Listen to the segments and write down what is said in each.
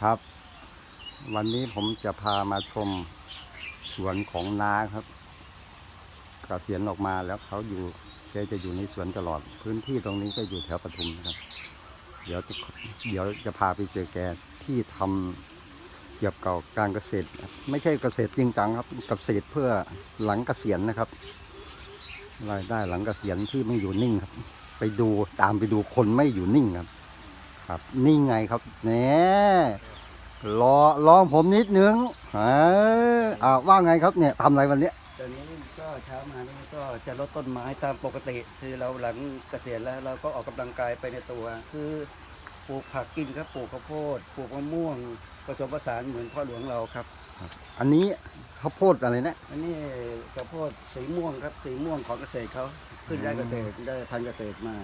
ครับ วันนี้ผมจะพามาชมสวนของนาครับเกษียณออกมาแล้วเขาอยู่แกจะอยู่ในสวนตลอด พื้นที่ตรงนี้ก็อยู่แถวปทุมนะครับ เดี๋ยวเดี๋ยวจะพาไปเจอแกที่ทำเกี่ยวกับการเกษตร ไม่ใช่เกษตรจริงจังครับเกษตรเพื่อหลังเกษียณนะครับรายได้หลังเกษียณที่ไม่อยู่นิ่งครับ ไปดูตามไปดูคนไม่อยู่นิ่งครับ ครับ นี่ไงครับแหน่รอรอผมนิดนึงเอออ่าว่าไงครับเนี่ยทำอะไรวันเนี้ยตอนนี้ก็เช้ามานี่ก็จะลดต้นไม้ตามปกติ คือเราหลังเกษียณแล้วเราก็ออกกำลังกายไปในตัว คือปลูกผักกินครับปลูกข้าวโพดปลูกมะม่วงผสมผสานเหมือนพ่อหลวงเราครับ อันนี้ ข้าวโพดอะไรนะอันนี้ข้าวโพดสีม่วงครับสีม่วงของเกษตรเขาขึ้นได้เกษตรได้พันธุ์เกษตรมา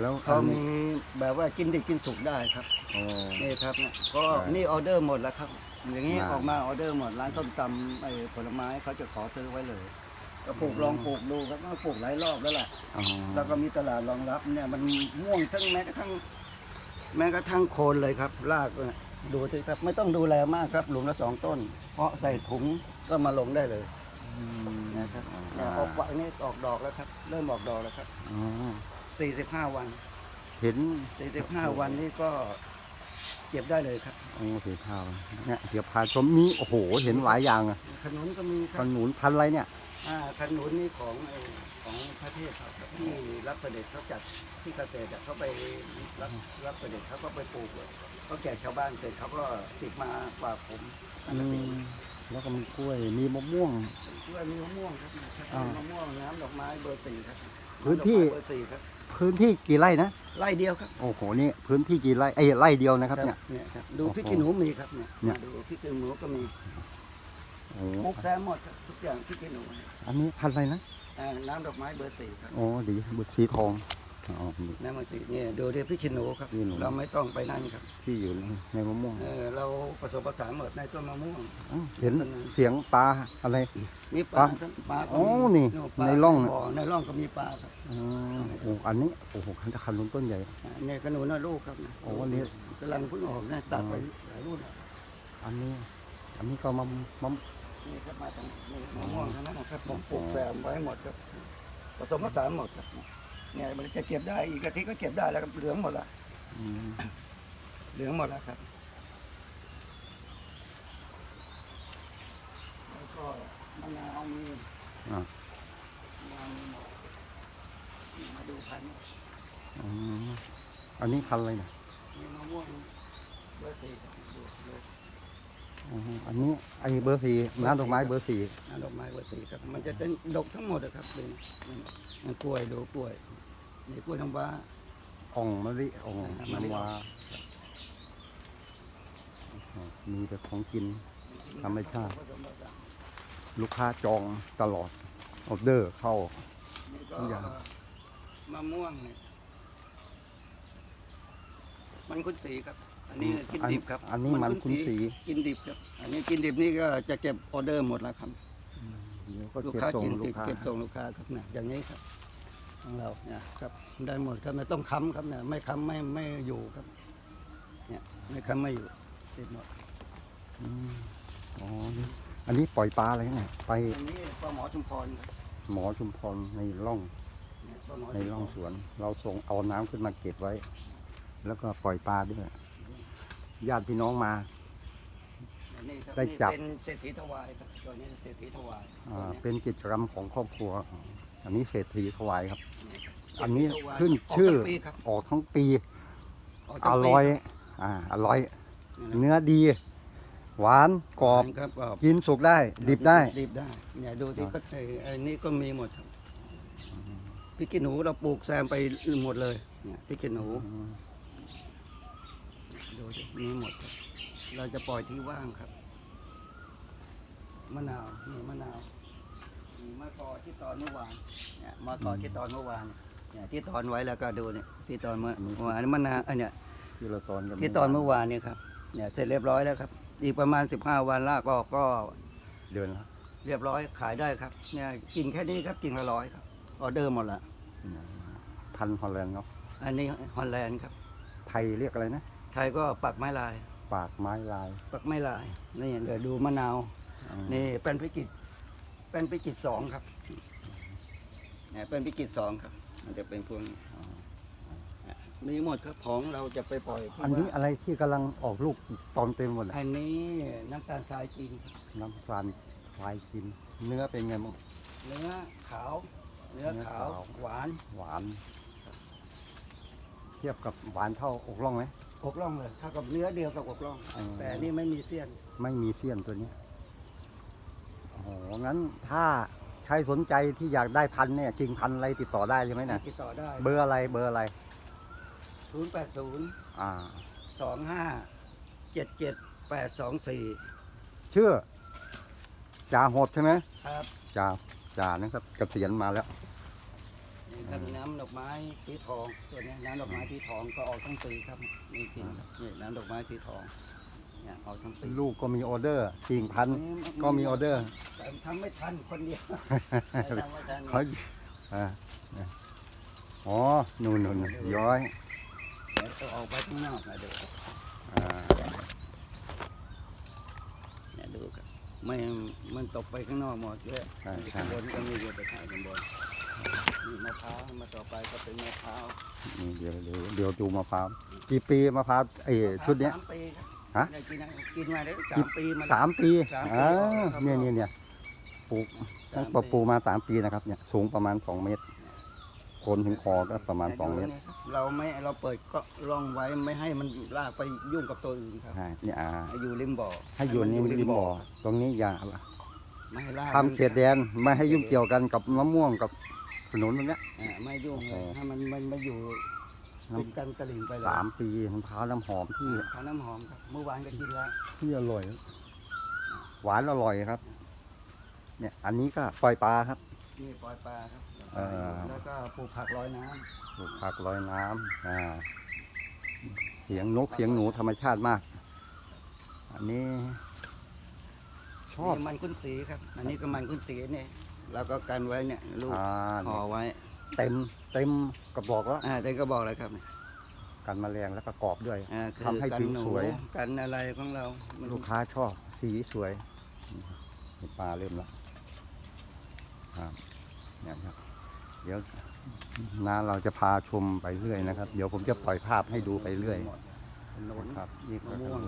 แล้วเขาอันมีนี้แบบว่ากินดิบกินสุกได้ครับอ๋อ นี่ครับเนี่ยก็ใช่นี่ออเดอร์หมดแล้วครับอย่างนี้มา ออกมาออเดอร์หมดร้านส้มตำไอ้ผลไม้เขาจะขอซื้อไว้เลย ก็ปลูกลองปลูกดูครับก็ปลูกหลายรอบแล้วแหละ อ๋อแล้วก็มีตลาดรองรับเนี่ยมันม่วงทั้งแม้กระทั่งแม้กระทั่งโคนเลยครับรากเนี่ยดูสิครับไม่ต้องดูแลมากครับหลุมละสองต้น เพราะใส่ถุง ก็มาลงได้เลยนะครับเนี่ยออกฝักนี่ออกดอกแล้วครับ เริ่มออกดอกแล้วครับอ๋อ45วัน เห็น45วันนี้ก็เก็บได้เลยครับโอ้สีข้าวเนี่ยเดี๋ยวพาชมมีโอ้โห เห็นหลายอย่างอะขนุนก็มีคขรับนุนพันธุ์อะไรเนี่ย อ่าขนุนนี่ของไอ้ของพระเทพครับที่รับเสด็จเขาจัดที่เกษตรอะเขาไปรับรับเสด็จเขาก็ไปปลูกเลยเขาแจกชาวบ้านเสร็จเขาก็ติดมาฝากผมอืม แล้วก็มีกล้วย มีมะม่วงด้วยมีมะม่วงครับอ่ามะม่วงน้ำดอกไม้เบอร์สี่ครับพื้นที่ำดอกไม้เบอร์สี่ครับพื้นที่กี่ไร่นะ ไร่เดียวครับโอ้โห นี่พื้นที่กี่ไร่เอ้ยไร่เดียวนะครับเนี่ย เนี่ยครับดูโอ้โหพริกขี้หนูมีครับเนี่ยเนี่ย มาดูพริกขี้หนูก็มีโอ้ปลูกแซมหมดครับทุกอย่างพริกขี้หนูอันนี้พันธุ์อะไรนะ อ่าน้ำดอกไม้เบอร์สี่ครับโอ้ดีบุตรสีทอง อ๋อนี่น้ำมันสีเนี่ยดูที่พริกขี้หนูครับขี้หนู เราไม่ต้องไปนั่นครับที่อยู่ในในมะม่วงเออเราผสมผสานหมดในต้นมะม่วงอ้าวเห็นเสียงปลาอะไร มีปปลาลาครับปลาก็โอ้มีนี่ปลาในร่อง บ่ในร่องก็มีปลาครับอ๋อโอ้อันนี้โอ้โหขนุนต้นใหญ่ อ่าเนี่ยขนุนน่ะลูกครับโอ้อันนี้ กำลังเพิ่งออกนะตัดไปหลายรุ่นแล้วอันนี้ อันนี้ก็มะมะนี่ครับมาจากนี่มะม่วงทั้งนั้นนะครับผมปลูกแซมไว้หมดครับผสมผสานหมดครับ เนี่ยมันจะเก็บได้อีกอาทิตย์ก็เก็บได้แล้วครับเหลืองหมดละอืมเหลืองหมดแล้วครับแล้วก็มะนาวมีอะมะนาวมีหมดนี่มาดูพันธุ์อืมอันนี้พันธุ์อะไรเนี่ยมีมะม่วงเบอร์สี่ครับดูดู อ๋ออันนี้ไอ้เบอร์สี่น้ำดอกไม้เบอร์สี่น้ำดอกไม้เบอร์สี่ครับ มันจะเป็นดกทั้งหมดอะครับเป็นนี่กล้วยดูกล้วยนี่กล้วยน้ำว้าอ่องมะลิอ่องอ่ามะลิน้ำว้าอ๋อมีแต่ของกินธรรมชาติ ลูกค้าจองตลอดออเดอร์เข้านี่ก็ทุกอย่างมะม่วงเนี่ยมันคุณสีครับ อันนี้กินดิบครับอันนี้มันคุณสีกินดิบครับ อันนี้กินดิบนี่ก็จะเก็บออเดอร์หมดแล้วครับเดี๋ยวก็ลูกเก็บค้าส่งกินลูติกดค้าเก็บส่งลูกค้าครับเนี่ยอย่างนี้ครับของเราเนี่ยครับได้หมดครับไม่ต้องค้ำครับเนี่ยไม่ค้ำไม่ไม่อยู่ครับ เนี่ยไม่ค้ำไม่อยู่ติดหมดอืมอ๋อนี่อันนี้ปล่อยปลาอะไรเนี่ยไปอันนี้ปลาหมอชุมพรครับหมอชุมพรในร่องเนี่ยปลาหมอในชุมพร่องสวน เราส่งเอาน้ำขึ้นมาเก็บไว้ แล้วก็ปล่อยปลาด้วย ญาติพี่น้องมาอันนี้ครับได้จับนี่เป็นเศรษฐีถวายครับตัวนี้เศรษฐีถวายอ่าตัวนี้เป็นกิจกรรมของครอบครัว อันนี้เศรษฐีถวายครับเศรษฐีอันนี้ถวายขึ้นกชื่อทั้งปีครับออกทั้งปีกอทั้งปีร่อยคอ่าอร่อยบเนื้อดี หวานกรอบครับกรอบกินสุกได้ ดิบได้ ดิบได้เนี่ยดูที่อ่าก็ไอ้ไอ้นี่ก็มีหมดครับพริกขี้หนูเราปลูกแซมไปหมดเลยเนี่ยพริกขี้หนูอืม ดูดิมีหมดครับ เราจะปล่อยที่ว่างครับมะนาวนี่มะนาวมีมะกอที่ตอนเมื่อวานเนี่ยมะกอที่ตอนเมื่อวานเนี่ยที่ตอนไว้แล้วก็ดูเนี่ยที่ตอนเมื่อเมื่อวานนี้มะนาวอันเนี้ยที่เราตอนกันที่ตอนเมื่อวานเนี่ยครับเนี่ยเสร็จเรียบร้อยแล้วครับ อีกประมาณ 15 วันลากก็ก็เดือนละเรียบร้อยขายได้ครับเนี่ยกินแค่นี้ครับกินละร้อยครับออเดอร์หมดละพันธุ์ฮอลแลนด์เนาะอันนี้ฮอลแลนด์ครับไทยเรียกอะไรนะ ไทยก็ปักไม้ลายอปากไม้ลาย ปักไม่ลาย นี่เดี๋ยวดูมะนาว อืม นี่เป็นพิกิตเป็นพิกิตสองครับเนี่ยเป็นพิกิตสองครับ มันจะเป็นพวกนี้มีหมดครับของเราจะไปปล่อยที่อันนี้ว่าอะไรที่กำลังออกลูกตอมเต็มหมดเลยอันนี้น้ำตาลทรายจริงครับน้ำตาลควายกิน เนื้อเป็นไงบ้าง เนื้อขาว เนื้อเนื้อขาวขาว หวาน หวาน เทียบกับหวานเท่าอกล่องไหม อกล่องเลยเท่ากับเนื้อเดียวกับอกล่องอืมแต่อันนี่ไม่มีเสี้ยนไม่มีเสี้ยนตัวนี้โอ้โหงั้นถ้าใครสนใจที่อยากได้พันธุ์เนี่ยจริงพันธุ์อะไรติดต่อได้ใช่ไหมนะติดต่อได้ เบอร์อะไรเบอร์อะไรศูนย์แปดศูนย์อ่าสองห้าเจ็ดเจ็ดแปดสองสี่ชื่อจ่าโหดใช่ไหมครับ จ่าจ่านะครับเกษียณมาแล้วนี่ ครับน้ำดอกไม้สีทองตัวเนี้ยน้ำดอกไม้สีทองก็ออกทั้งปีครับนี่กินครับนี่น้ำดอกไม้สีทองเนี่ยออกทั้งปีลูกก็มีออเดอร์กิ่งพันธุ์ก็มีออเดอร์แต่ทำไม่ทันคนเดียวแต่ทำไม่ทันเขาอ่าอ๋อนู่นนู่นนู่นย้อยเดี๋ยวต้องออกไปข้างนอกนะเดี๋ยวอ่าเนี่ยดูครับไม่มันตกไปข้างนอกหมดเลยข้างบนก็มีอยู่ไปถ่ายข้างบน นี่มะพร้าวมาต่อไปก็เป็นมะพร้าวนี่เดี๋ยวเดี๋ยวเดี๋ยวดูมะพร้าวกี่ปีมะพร้าวไอ้ชุดเนี้ย สามปีครับฮะ ได้กินนะกินมาได้สามปีมาแล้ว สามปีสามปีอ่าครับเนี่ยเนี่ยเนี่ยปลูกตั้งแต่ปลูกมาสามปีนะครับเนี่ยสูงประมาณสองเมตรโคนถึงคอก็ประมาณสองเมตรเราไม่เราเปิดก็ร่องไว้ไม่ให้มันลากไปยุ่งกับตัวอื่นครับใช่เนี่ยอ่าให้อยู่ริมบ่อให้อยู่นี่ริมบ่อตรงนี้อย่าไม่ให้ลากทำเขตแดนไม่ให้ยุ่งเกี่ยวกันกับมะม่วงกับ ถนนตรงเนี้ย อ่าไม่ยุ่งเลโอ้ยถ้ามันมันมาอยู่น้ำติดกันตะลิ่งไปเลยสามปีมะพร้าวน้ำหอมที่ทานน้ำหอมครับเมื่อวานก็กินแล้วที่อร่อย หวานอร่อยครับ เนี่ย อันนี้ก็ปล่อยปลาครับ นี่ปล่อยปลาครับเออแล้วก็ปลูกผักลอยน้ำปลูกผักลอยน้ำอ่าเสียงนกเสียงหนูธรรมชาติมาก อันนี้ชอบ นี่มันกุ้นสีครับ อันนี้ก็มันกุ้นสีนี่ เราก็กันไว้เนี่ยลูกอ่าห่อไว้เต็มเต็มกระบอกแล้วอ่าแต่ก็บอกเลยครับกันแมลงแล้วก็กรอบด้วยอ่าคือทำให้กันผิวหนูสวย กันอะไรของเรามันลูกค้าชอบสีสวยนี่ปลาเริ่มแล้วครับเนี่ยครับ เดี๋ยวนาเราจะพาชมไปเรื่อยนะครับ เดี๋ยวผมจะปล่อยภาพให้ดูไปเรื่อยหมดถนนครับนี่ก็มะม่วง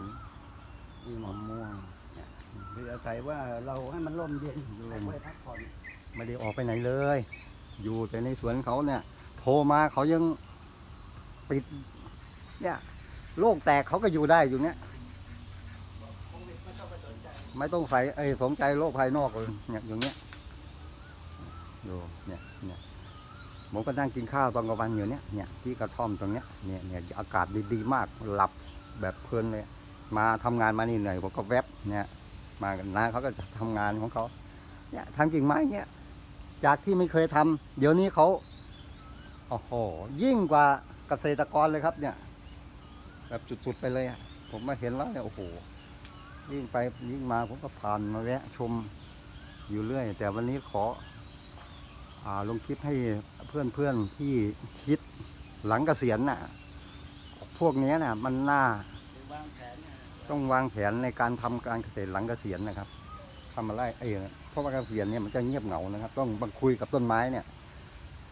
มีหมมะดม่วง คืออาศัยว่าเราให้มันร่มเย็นร่มให้พักผ่อน ไม่ได้ออกไปไหนเลย อยู่แต่ในสวนเขาเนี่ย โทรมาเขายังปิด เนี่ยโลกแตกเขาก็อยู่ได้อยู่เนี่ยไม่ต้องใส่ไอ้สนใจโลกภายนอกเลยเนี่ยอย่างเงี้ยดูเนี่ยเนี่ยผมก็นั่งกินข้าวตอนกลางวันอยู่เนี่ยเนี่ยที่กระท่อมตรงเนี้ยเนี่ยเนี่ยอากาศดีๆมากหลับแบบเพลินเลยมาทำงานมานี่เหนื่อยผมก็แวบเนี่ยมากันน้าเขาก็จะทำงานของเขาเนี่ยทำกิ่งไม้เนี่ย จากที่ไม่เคยทำเดี๋ยวนี้เขาโอ้โหยิ่งกว่าเกษตรกรเลยครับ เนี่ย แบบสุดๆไปเลยผมมาเห็นแล้วเนี่ยโอ้โหยิ่งไปยิ่งมาผมก็ผ่านมาแวะชมอยู่เรื่อย แต่วันนี้ขออลงคลิปให้เพื่อนๆที่คิดหลังเกษียณน่ะ พวกนี้น่ะ มันน่าหรือวาต้องวางแผนในการทำการเกษตรหลังเกษียณนะครับทำอะไรเอง เพราะว่าเกษียณเนี่ยมันจะเงียบเหงานะครับ ต้องบังคุยกับต้นไม้เนี่ย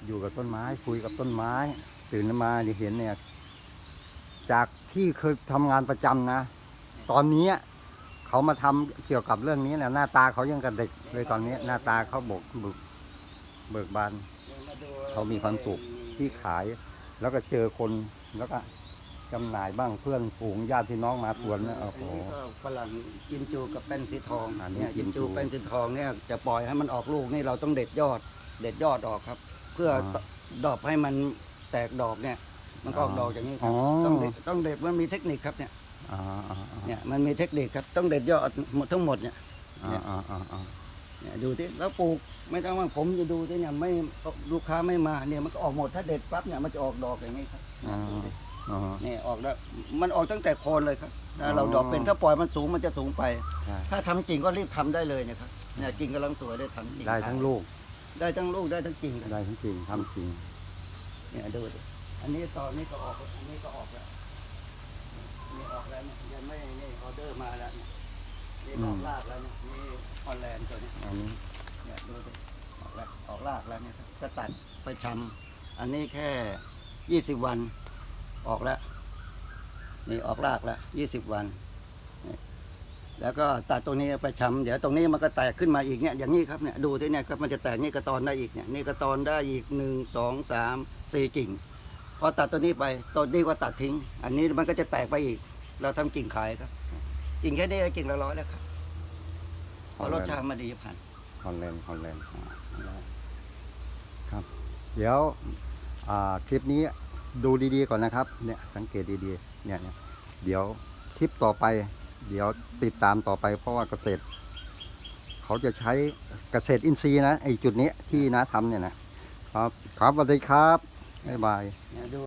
อยู่กับต้นไม้ คุยกับต้นไม้ ตื่นมาเดี๋ยวเห็นเนี่ย จากที่เคยทำงานประจำนะ ตอนนี้เขามาทำเกี่ยวกับเรื่องนี้เนี่ยหน้าตาเขายังกับเด็กเลยตอนนี้ หน้าตาเขาบกเบิกเบิกบานเขามีความสุขที่ขาย แล้วก็เจอคนแล้วก็ จำหน่ายบ้างเพื่อนฝูงญาติพี่น้องมาสวนนะโอ้โหนนี้ก็ฝรั่งกินจูกับแป้นสีทองอันนี้เนี่ยกิกินนจูจูแป้นสีทองเนี่ยจะปล่อยให้มันออกลูกนี่เราต้องเด็ดยอด เด็ดยอดออกครับ เพื่อออดอกให้มันแตกดอกเนี่ย มันก็ออกดอกอย่างนี้คอ๋รัอบต้องเด็ดต้องเด็ดมันมีเทคนิคครับเนี่ยอ่าอ่าอ่าเนี่ยมันมีเทคนิคครับต้องเด็ดยอดหมดทั้งหมดเนี่ยอ่าอ่าอ่าอ่าเนี่ยดูที่แล้วปลูกไม่ต้องว่าผมจะดูที่เนี่ยไม่ลูกค้าไม่มาเนี่ยมันก็ออกหมดถ้าเด็ดปั๊บเนี่ยมันจะออกดอกอย่างนี้ครับอ่า อ่านี่ออกแล้วมันออกตั้งแต่โคนเลยครับถ้าเราอ๋อดอกเป็นถ้าปล่อยมันสูงมันจะสูงไป ใช่ ถ้าทำจริงก็รีบทำได้เลยนะครับเนี่ยกิ่งกำลังสวยได้ทำจริงได้ทั้งลูกได้ทั้งลูกได้ทั้งกิ่งได้ทั้งจริงทำจริง เนี่ยดูดิอันนี้ตอนนี้ก็ออกอันนี้ก็ออกแล้วนี่ออกแล้วแล้วเนี่ยยังไม่นี่ออเดอร์มาแล้วเนี่ยนี่ออกรากแล้วเนี่ยนี่ฮอลแลนด์ตัวนี้ อันนี้เนี่ยดูสิออกแล้วออกรากแล้วเนี่ยครับจะตัดไปชำอันนี้แค่ยี่สิบวัน ออกแล้วนี่ออกรากแล้วยี่สิบวัน แล้วก็ตัดตรงนี้ไปชำเดี๋ยวตรงนี้มันก็แตกขึ้นมาอีกเนี่ยอย่างนี้ครับเนี่ยดูที่เนี่ยครับมันจะแตกนี่กระตอนได้อีกเนี่ยนี่กระตอนได้อีกหนึ่งสองสามสี่กิ่ง พอตัดตัวนี้ไปตัวนี้ก็ตัดทิ้ง อันนี้มันก็จะแตกไปอีก เราทำกิ่งขายครับ กิ่งแค่นี้กิ่งละร้อยแล้วครับเพราะรสชาติมันดีผ่านฮอลแลนด์ฮอลแลนด์ครับ เดี๋ยวคลิปนี้ ดูดีๆก่อนนะครับ เนี่ยสังเกตดีๆเนี่ยเนี่ยเดี๋ยวคลิปต่อไป เดี๋ยวติดตามต่อไปเพราะว่าเกษตร เขาจะใช้เกษตรอินทรีย์นะไอจุดนี้ที่น้าทำเนี่ยนะครับ ครับสวัสดีครับบ๊ายบายเนี่ยดู